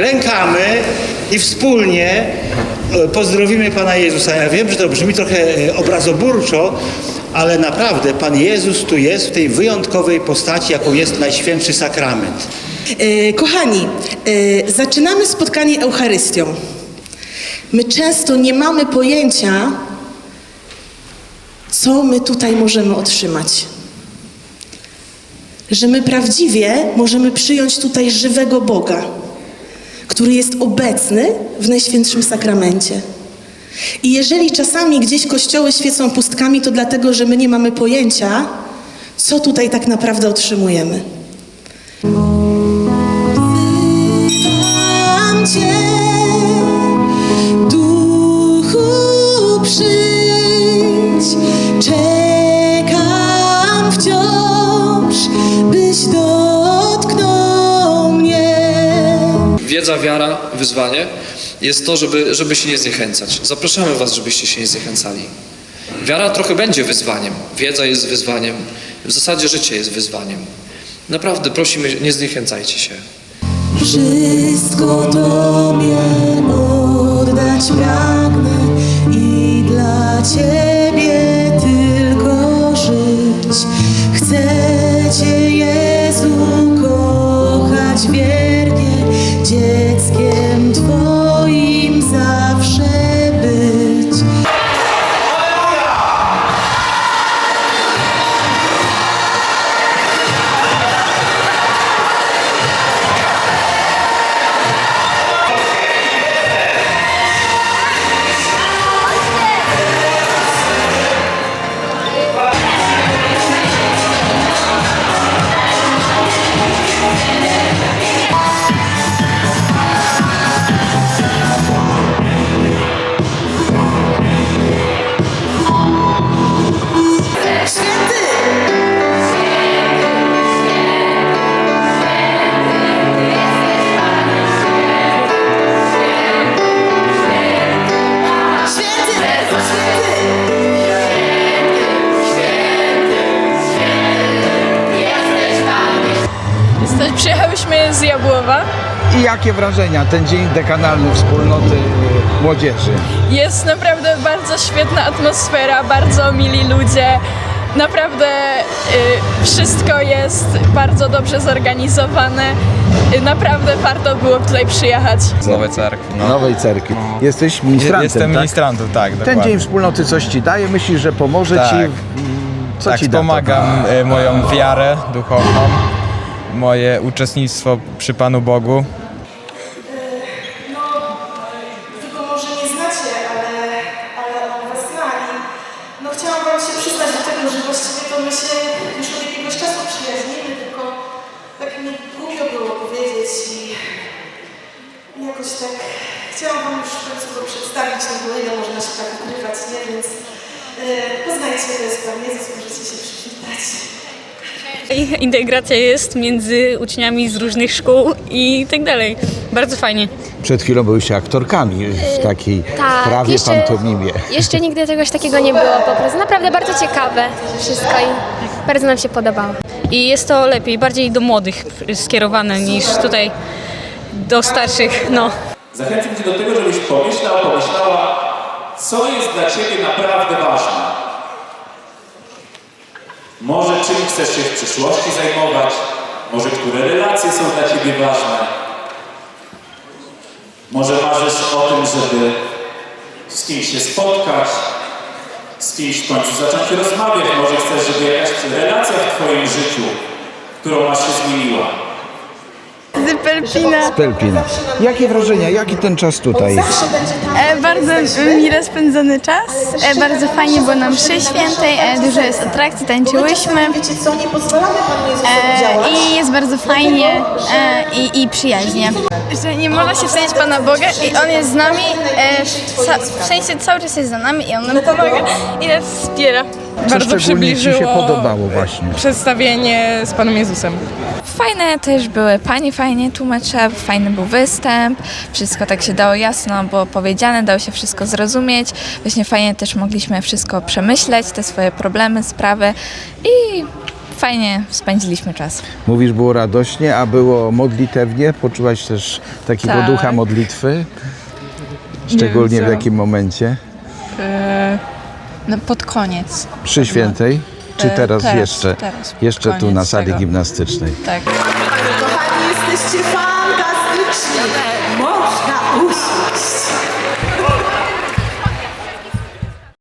klękamy i wspólnie e, pozdrowimy Pana Jezusa. Ja wiem, że to brzmi trochę e, obrazoburczo, ale naprawdę Pan Jezus tu jest w tej wyjątkowej postaci, jaką jest Najświętszy Sakrament. E, Kochani, zaczynamy spotkanie Eucharystią. My często nie mamy pojęcia, co my tutaj możemy otrzymać. Że my prawdziwie możemy przyjąć tutaj żywego Boga, który jest obecny w Najświętszym Sakramencie. I jeżeli czasami gdzieś kościoły świecą pustkami, to dlatego, że my nie mamy pojęcia, co tutaj tak naprawdę otrzymujemy. Wzywam Cię, Wiedza, wiara, wyzwanie jest to, żeby, żeby się nie zniechęcać. Zapraszamy Was, żebyście się nie zniechęcali. Wiara trochę będzie wyzwaniem, wiedza jest wyzwaniem, w zasadzie życie jest wyzwaniem. Naprawdę prosimy, nie zniechęcajcie się. Wszystko Tobie oddać pragnę i dla Ciebie Jesteś- Przyjechałyśmy z Jabłowa. I jakie wrażenia ten dzień dekanalny wspólnoty młodzieży? Jest naprawdę bardzo świetna atmosfera, bardzo mili ludzie. Naprawdę y, wszystko jest bardzo dobrze zorganizowane. Y, naprawdę warto było tutaj przyjechać. Z Nowej Cerkwi. No. Nowej cerkwi. Jesteś ministrantem, Jestem tak? ministrantem, tak, Ten dokładnie. dzień wspólnoty coś ci daje? Myślisz, że pomoże Tak. ci? Co tak, ci da? to? wspomagam e, moją wiarę duchowną, moje uczestnictwo przy Panu Bogu. No, tylko może nie znacie, ale, ale on was zna no chciałam wam się przyznać do tego, że właściwie to my się już od jakiegoś czasu przyjaźnimy, tylko tak mi głupio było powiedzieć i jakoś tak chciałam wam już w przedstawić, no bo ile można się tak ukrywać, nie? Więc yy, poznajcie, to jest Pan Jezus, możecie się przywitać. Ich integracja jest między uczniami z różnych szkół i tak dalej. Bardzo fajnie. Przed chwilą byłyście aktorkami w takiej Tak, prawie jeszcze- pantomimie. Jeszcze nigdy czegoś takiego nie było po prostu. Naprawdę bardzo ciekawe wszystko i bardzo nam się podobało. I jest to lepiej, bardziej do młodych skierowane niż tutaj do starszych. No. Zachęcam Cię do tego, żebyś pomyślał, pomyślała, co jest dla Ciebie naprawdę ważne. Może czym chcesz się w przyszłości zajmować, może które relacje są dla Ciebie ważne. Może marzysz o tym, żeby z kimś się spotkać, z kimś w końcu zacząć rozmawiać. Może chcesz, żeby jakaś relacja w Twoim życiu, którą masz się zmieniła. Pelpina. Z Pelpina. Jakie wrażenia? Jaki ten czas tutaj? E, bardzo mile spędzony czas. E, bardzo fajnie było nam mszy świętej. E, dużo jest atrakcji, tańczyłyśmy. E. I jest bardzo fajnie e, i, i przyjaźnie. Że nie można się wstydzić Pana Boga i On jest z nami, e, ca, w sensie cały czas jest za nami i On nam pomaga i nas wspiera. Co szczególnie ci się podobało właśnie? przedstawienie z Panem Jezusem. Fajne też były pani, fajnie tłumacze, fajny był występ, wszystko tak się dało jasno, było powiedziane, dało się wszystko zrozumieć. Właśnie fajnie też mogliśmy wszystko przemyśleć, te swoje problemy, sprawy i fajnie spędziliśmy czas. Mówisz, było radośnie, a było modlitewnie? Poczułaś też takiego Tak. ducha modlitwy? Szczególnie wiem w co. jakim momencie? No, pod koniec. Przy świętej? Czy e, teraz, teraz jeszcze? Teraz, jeszcze tu na sali tego. gimnastycznej. Tak. Kochani, jesteście fantastyczni. Można usiąść.